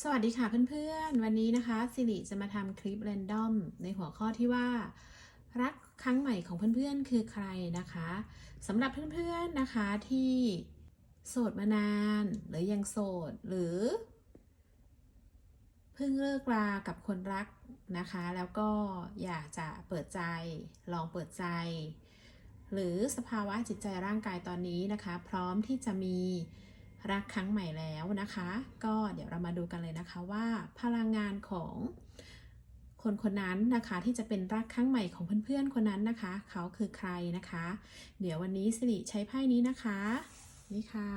สวัสดีค่ะเพื่อนๆ วันนี้นะคะสิริจะมาทำคลิปเรนดอมในหัวข้อที่ว่า รักครั้งใหม่ของเพื่อนๆคือใครนะคะสำหรับเพื่อนๆนะคะที่โสดมานาน หรือยังโสดหรือ เพิ่งเลิกรากับคนรักนะคะ แล้วก็อยากจะเปิดใจลองเปิดใจ หรือสภาวะจิตใจร่างกายตอนนี้นะคะ พร้อมที่จะมี รักครั้งใหม่แล้วนะคะ ก็เดี๋ยวเรามาดูกันเลยนะคะว่าพลังงานของคนคนนั้นนะคะที่จะเป็นรักครั้งใหม่ของเพื่อนๆคนนั้นนะคะ เขาคือใครนะคะ เดี๋ยววันนี้สิริใช้ไพ่นี้นะคะ นี่ค่ะ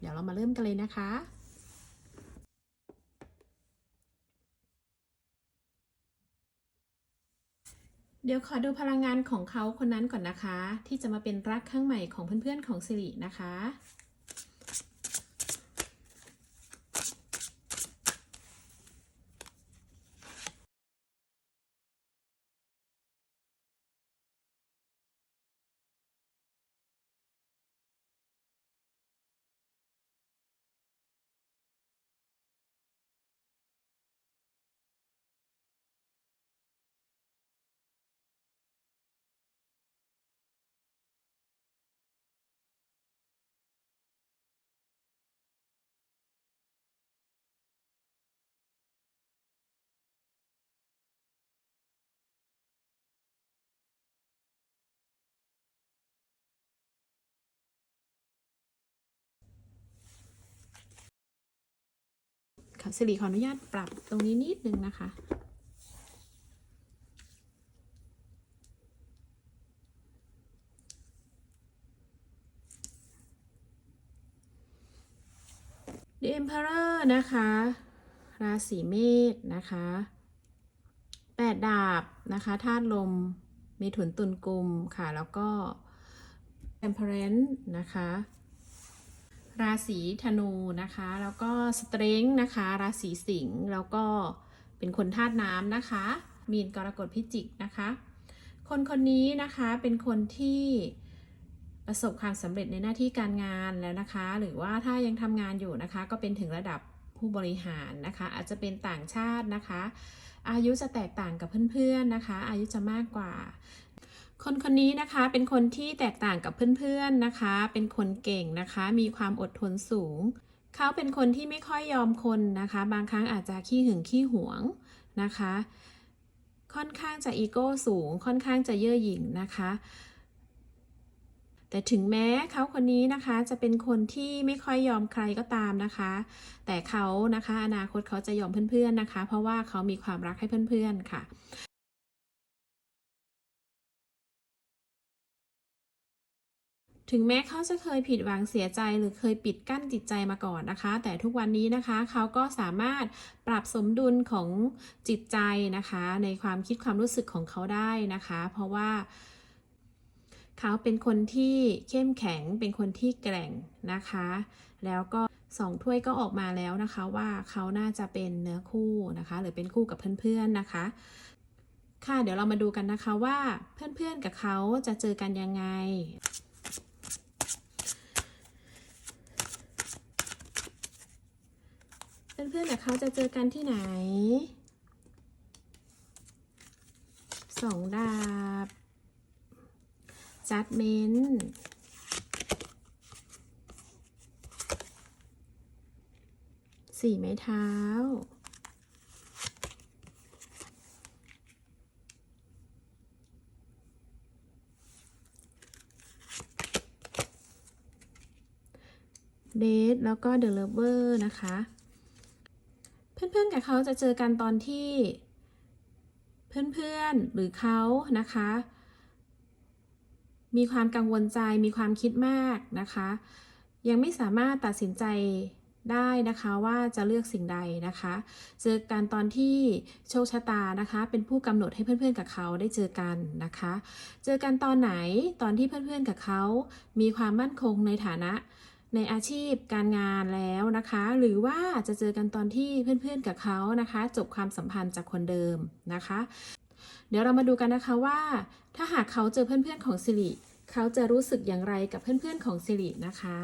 เดี๋ยวเรามาเริ่มกันเลยนะคะเดี๋ยวขอดูพลังงานของเขาคนนั้นก่อนนะคะ ที่จะมาเป็นรักครั้งใหม่ของเพื่อนๆของสิรินะคะ สิริขออนุญาตปรับตรงนี้นิดนึงนะคะ The Emperor นะคะ ราศีเมษนะคะแปดดาบนะคะธาตุลมเมถุนตุลกุมค่ะ แล้วก็ Temperance นะคะ ราศีธนูนะคะ แล้วก็สเตรงนะคะ ราศีสิงห์แล้วก็เป็นคนธาตุน้ำนะคะ มีนกรกฎพิจิกนะคะ คนคนนี้นะคะเป็นคนที่ประสบความสำเร็จในหน้าที่การงานแล้วนะคะ หรือว่าถ้ายังทำงานอยู่นะคะ ก็เป็นถึงระดับผู้บริหารนะคะ อาจจะเป็นต่างชาตินะคะ อายุจะแตกต่างกับเพื่อนๆนะคะ อายุจะมากกว่า คนคนนี้นะคะเป็นคนที่แตกต่างกับเพื่อนๆนะคะ เป็นคนเก่งนะคะ มีความอดทนสูง เขาเป็นคนที่ไม่ค่อยยอมคนนะคะ บางครั้งอาจจะขี้หึงขี้หวงนะคะ ค่อนข้างจะอีโก้สูง ค่อนข้างจะเย่อหยิ่งนะคะ แต่ถึงแม้เขาคนนี้นะคะจะเป็นคนที่ไม่ค่อยยอมใครก็ตามนะคะ แต่เขานะคะอนาคตเขาจะยอมเพื่อนๆนะคะ เพราะว่าเขามีความรักให้เพื่อนๆค่ะ ถึงแม้เขาจะเคยผิดหวังเสียใจหรือเคยปิดกั้นจิตใจมาก่อนนะคะ แต่ทุกวันนี้นะคะเขาก็สามารถปรับสมดุลของจิตใจนะคะ ในความคิดความรู้สึกของเขาได้นะคะ เพราะว่าเขาเป็นคนที่เข้มแข็งเป็นคนที่แกร่งนะคะ แล้วก็สองถ้วยก็ออกมาแล้วนะคะว่าเขาน่าจะเป็นเนื้อคู่นะคะ หรือเป็นคู่กับเพื่อนๆนะคะ ค่ะเดี๋ยวเรามาดูกันนะคะว่าเพื่อนๆกับเขาจะเจอกันยังไง เพื่อนๆกับเขาจะเจอกันที่ไหนสองดาบจัดเมนสี่ไม้เท้า เดทแล้วก็เดลเวอร์นะคะ เพื่อนๆกับเขาจะเจอกันตอนที่ เพื่อนๆหรือเขานะคะ มีความกังวลใจมีความคิดมากนะคะ ยังไม่สามารถตัดสินใจได้นะคะว่าจะเลือกสิ่งใดนะคะ เจอกันตอนที่โชคชะตานะคะ เป็นผู้กำหนดให้เพื่อนๆกับเขาได้เจอกันนะคะ เจอกันตอนไหนตอนที่เพื่อนๆกับเขา มีความมั่นคงในฐานะ ในอาชีพการงานแล้วนะคะ หรือว่าจะเจอกันตอนที่เพื่อนๆกับเขานะคะ จบความสัมพันธ์จากคนเดิมนะคะ เดี๋ยวเรามาดูกันนะคะว่า ถ้าหากเขาเจอเพื่อนๆของสิริเขาจะรู้สึกอย่างไรกับเพื่อนๆของสิรินะคะ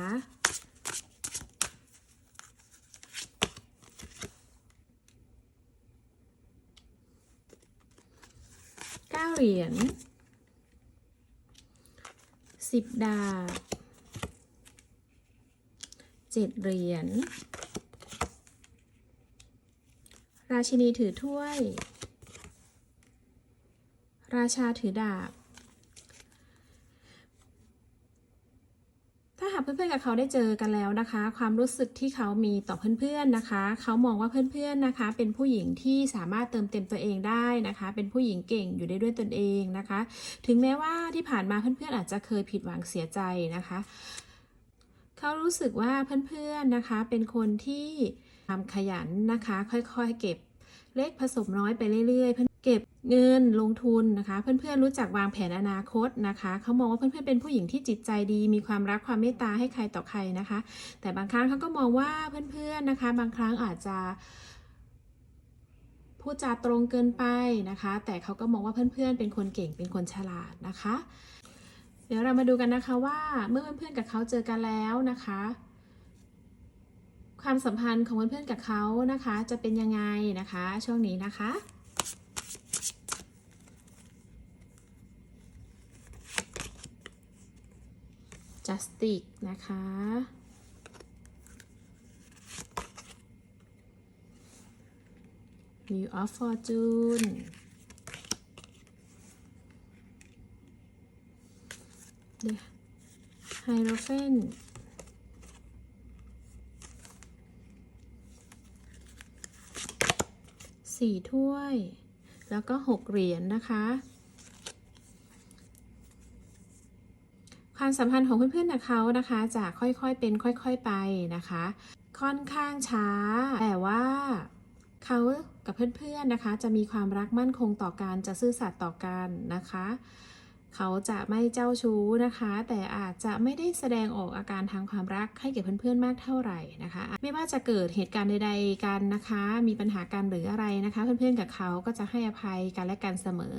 เหรียญสิบดาบ เจ็ดเหรียญ ราชินีถือถ้วย ราชาถือดาบ ถ้าหากเพื่อนๆกับเขาได้เจอกันแล้วนะคะ ความรู้สึกที่เขามีต่อเพื่อนๆนะคะ เขามองว่าเพื่อนๆนะคะ เป็นผู้หญิงที่สามารถเติมเต็มตัวเองได้นะคะ เป็นผู้หญิงเก่งอยู่ได้ด้วยตนเองนะคะ ถึงแม้ว่าที่ผ่านมาเพื่อนๆอาจจะเคยผิดหวังเสียใจนะคะ เขารู้สึกว่าเพื่อนๆนะคะเป็นคนที่ทำขยันนะคะ ค่อยๆ เก็บเล็กผสมน้อยไปเรื่อยๆเพื่อนเก็บเงินลงทุนนะคะ เพื่อนๆรู้จักวางแผนอนาคตนะคะเขามองว่าเพื่อนๆเป็นผู้หญิงที่จิตใจดี มีความรักความเมตตาให้ใครต่อใครนะคะ แต่บางครั้งเขาก็มองว่าเพื่อนๆนะคะ บางครั้งอาจจะพูดจาตรงเกินไปนะคะ แต่เขาก็มองว่าเพื่อนๆ เป็นคนเก่งเป็นคนฉลาดนะคะ เดี๋ยวเรามาดูกันนะคะว่าเมื่อเพื่อนๆกับเขาเจอกันแล้วนะคะ ความสัมพันธ์ของเพื่อนๆกับเขานะคะ จะเป็นยังไงนะคะ ช่วงนี้นะคะ justice นะคะ Wheel of Fortune เดี๋ยว Hierophant สี่ถ้วย แล้วก็หกเหรียญนะคะความสัมพันธ์ของเพื่อนๆกับเขานะคะจะค่อยๆเป็นค่อยๆไปนะคะ ค่อนข้างช้า แต่ว่าเขากับเพื่อนๆนะคะ จะมีความรักมั่นคงต่อกันจะซื่อสัตย์ต่อกันนะคะ เขาจะไม่เจ้าชู้นะคะ แต่อาจจะไม่ได้แสดงออกอาการทางความรักให้แก่เพื่อนๆมากเท่าไหร่นะคะ ไม่ว่าจะเกิดเหตุการณ์ใดๆกันนะคะ มีปัญหากันหรืออะไรนะคะ เพื่อนๆกับเขาก็จะให้อภัยกันและกันเสมอ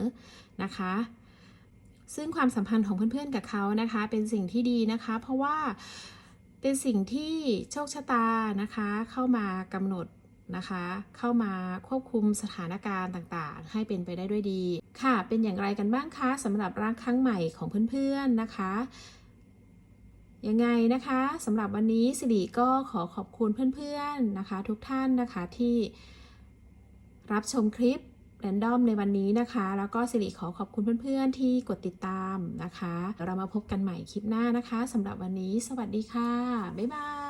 นะคะซึ่งความสัมพันธ์ของเพื่อนๆกับเขานะคะ เป็นสิ่งที่ดีนะคะ เพราะว่าเป็นสิ่งที่โชคชะตานะคะ เข้ามากำหนดนะคะ เข้ามาควบคุมสถานการณ์ต่างๆ ให้เป็นไปได้ด้วยดี ค่ะ เป็นอย่างไรกันบ้างคะสำหรับร่างครั้งใหม่ของเพื่อนๆนะคะ ยังไงนะคะสำหรับวันนี้สิริก็ขอขอบคุณเพื่อนๆนะคะ ทุกท่านนะคะที่รับชมคลิปแรนดอมในวันนี้นะคะ แล้วก็สิริขอขอบคุณเพื่อนๆที่กดติดตามนะคะเดี๋ยวเรามาพบกันใหม่คลิปหน้านะคะสำหรับวันนี้ สวัสดีค่ะ บ๊ายบาย